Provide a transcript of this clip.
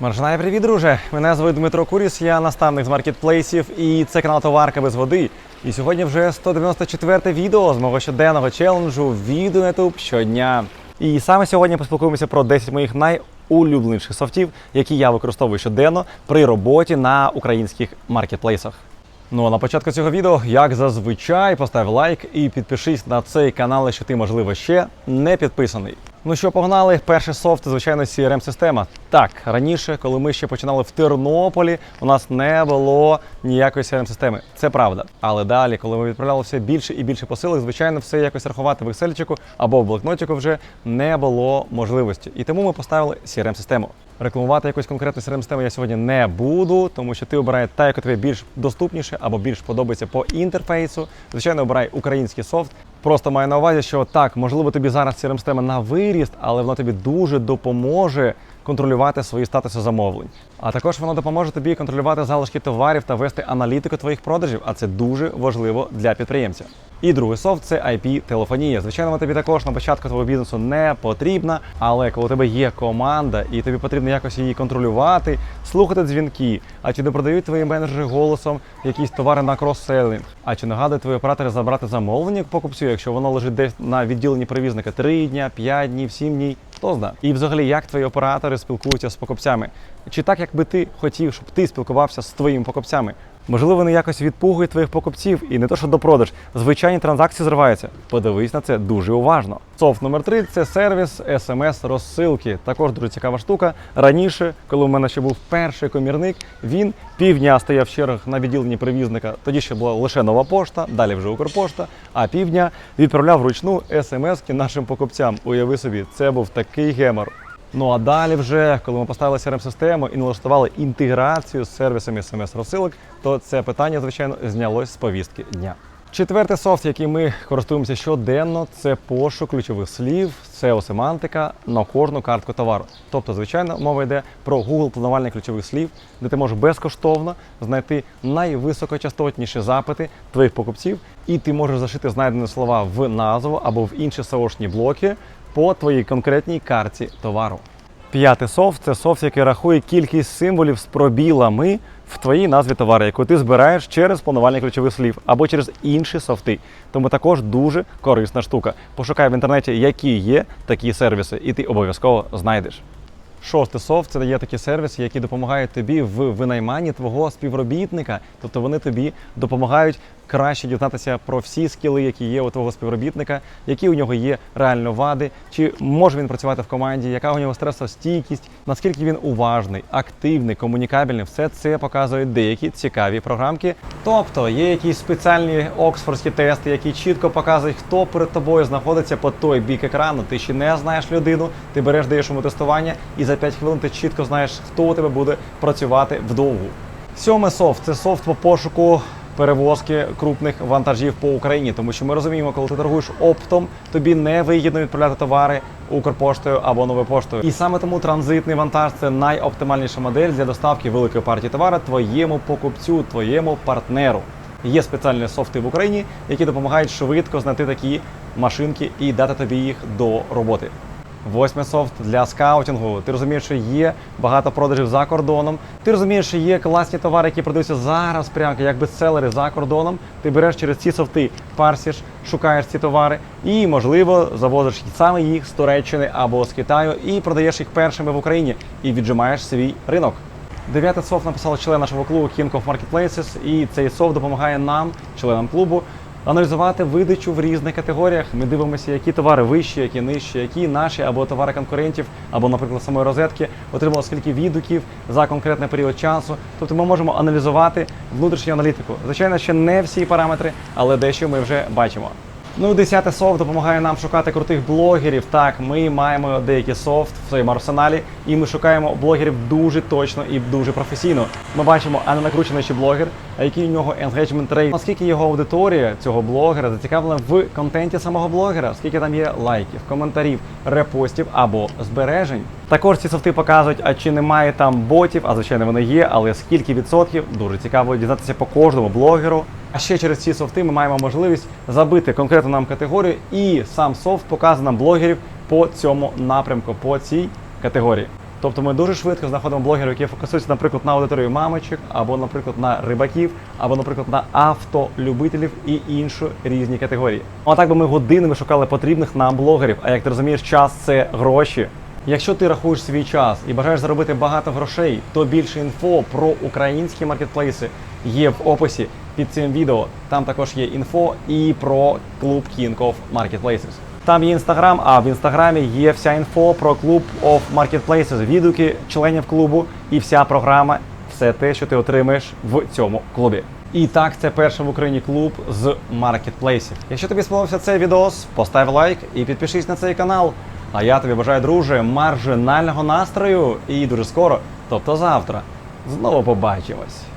Маржинай, привіт, друже! Мене звуть Дмитро Куріс, я наставник з маркетплейсів і це канал Товарка без води. І сьогодні вже 194 відео з мого щоденного челенджу на YouTube щодня. І саме сьогодні поспілкуємося про 10 моїх найулюбленіших софтів, які я використовую щоденно при роботі на українських маркетплейсах. Ну а на початку цього відео, як зазвичай, постав лайк і підпишись на цей канал, якщо ти, можливо, ще не підписаний. Ну що, погнали? Перший софт, звичайно, crm система Так, раніше, коли ми ще починали в Тернополі, у нас не було ніякої crm системи Це правда. Але далі, коли ми відправляли все більше і більше посилок, звичайно, все якось рахувати в Excel або в блокнотику вже не було можливості. І тому ми поставили crm систему Рекламувати якусь конкретну crm систему я сьогодні не буду, тому що ти обирає та, яка тобі більш доступніше або більш подобається по інтерфейсу. Звичайно, обирай український софт. Просто маю на увазі, що так, можливо, тобі зараз crm система на виріст, але воно тобі дуже допоможе контролювати свої статуси замовлень. А також воно допоможе тобі контролювати залишки товарів та вести аналітику твоїх продажів, а це дуже важливо для підприємця. І другий софт це IP-телефонія. Звичайно, тобі також на початку твого бізнесу не потрібна, але коли у тебе є команда і тобі потрібно якось її контролювати, слухати дзвінки, а чи не продають твої менеджери голосом якісь товари на крос-селінг, а чи нагадують твої оператори забрати замовлення покупцю, якщо воно лежить десь на відділенні перевізника 3 дня, 5 днів, 7 днів, хто знає. І взагалі, як твої оператори спілкуються з покупцями? Чи так, якби ти хотів, щоб ти спілкувався з твоїми покупцями? Можливо, вони якось відпугують твоїх покупців і не то, що до продаж. Звичайні транзакції зриваються. Подивись на це дуже уважно. Софт номер 3 це сервіс смс-розсилки. Також дуже цікава штука. Раніше, коли у мене ще був перший комірник, він півдня стояв в чергах на відділенні привізника. Тоді ще була лише нова пошта, далі вже Укрпошта, а півдня відправляв вручну смс-ки нашим покупцям. Уяви собі, це був такий гемор. Ну а далі, вже коли ми поставили crm систему і налаштували інтеграцію з сервісами смс-розсилок, то це питання, звичайно, знялось з повістки дня. Четвертий софт, який ми користуємося щоденно, це пошук ключових слів, SEO семантика на кожну картку товару. Тобто, звичайно, мова йде про Google планувальник ключових слів, де ти можеш безкоштовно знайти найвисокочастотніші запити твоїх покупців, і ти можеш зашити знайдені слова в назву або в інші SEO-шні блоки по твоїй конкретній карті товару. П'ятий софт це софт, який рахує кількість символів з пробілами в твоїй назві товару, яку ти збираєш через планування ключових слів або через інші софти. Тому також дуже корисна штука. Пошукай в інтернеті, які є такі сервіси, і ти обов'язково знайдеш. Шостий софт це є такі сервіси, які допомагають тобі в винайманні твого співробітника. Тобто вони тобі допомагають краще дізнатися про всі скіли, які є у твого співробітника, які у нього є реально вади, чи може він працювати в команді, яка у нього стресостійкість, наскільки він уважний, активний, комунікабельний. Все це показують деякі цікаві програмки. Тобто є якісь спеціальні оксфордські тести, які чітко показують, хто перед тобою знаходиться по той бік екрану. Ти ще не знаєш людину, ти береш, даєш йому тестування, і за 5 хвилин ти чітко знаєш, хто у тебе буде працювати вдовгу. Сьомий софт це софт по пошуку перевозки крупних вантажів по Україні, тому що ми розуміємо, коли ти торгуєш оптом, тобі не вигідно відправляти товари Укрпоштою або новою поштою. І саме тому транзитний вантаж це найоптимальніша модель для доставки великої партії товару твоєму покупцю, твоєму партнеру. Є спеціальні софти в Україні, які допомагають швидко знайти такі машинки і дати тобі їх до роботи. Восьмий софт для скаутингу. Ти розумієш, що є багато продажів за кордоном. Ти розумієш, що є класні товари, які продаються зараз, прямо як бестселери за кордоном. Ти береш через ці софти, парсиш, шукаєш ці товари і, можливо, завозиш саме їх з Туреччини або з Китаю і продаєш їх першими в Україні і віджимаєш свій ринок. Дев'ятий софт написав член нашого клубу King of Marketplaces, і цей софт допомагає нам, членам клубу, аналізувати видачу в різних категоріях. Ми дивимося, які товари вищі, які нижчі, які наші або товари конкурентів, або, наприклад, самої розетки отримали скільки відгуків за конкретний період часу. Тобто ми можемо аналізувати внутрішню аналітику. Звичайно, ще не всі параметри, але дещо ми вже бачимо. Ну, 10 софт допомагає нам шукати крутих блогерів. Так, ми маємо деякий софт в своєму арсеналі, і ми шукаємо блогерів дуже точно і дуже професійно. Ми бачимо, а не накручений ще блогер, а який у нього engagement rate, наскільки його аудиторія цього блогера зацікавлена в контенті самого блогера, скільки там є лайків, коментарів, репостів або збережень. Також ці софти показують, а чи немає там ботів, а звичайно вони є, але скільки відсотків дуже цікаво дізнатися по кожному блогеру. А ще через ці софти ми маємо можливість забити конкретну нам категорію, і сам софт показує нам блогерів по цьому напрямку, по цій категорії. Тобто ми дуже швидко знаходимо блогерів, які фокусуються, наприклад, на аудиторію мамочок, або, наприклад, на рибаків, або, наприклад, на автолюбителів і інші різні категорії. Ну, А так би ми годинами шукали потрібних нам блогерів. А як ти розумієш, час це гроші. Якщо ти рахуєш свій час і бажаєш заробити багато грошей, то більше інфо про українські маркетплейси є в описі під цим відео. Там також є інфо і про клуб King of Marketplaces. Там є інстаграм, а в інстаграмі є вся інфо про клуб of Marketplaces, відгуки членів клубу і вся програма, все те, що ти отримаєш в цьому клубі. І так, це перший в Україні клуб з маркетплейсів. Якщо тобі сподобався цей відос, постав лайк і підпишись на цей канал. А я тобі бажаю, друже, маржинального настрою і дуже скоро, тобто завтра, знову побачимось.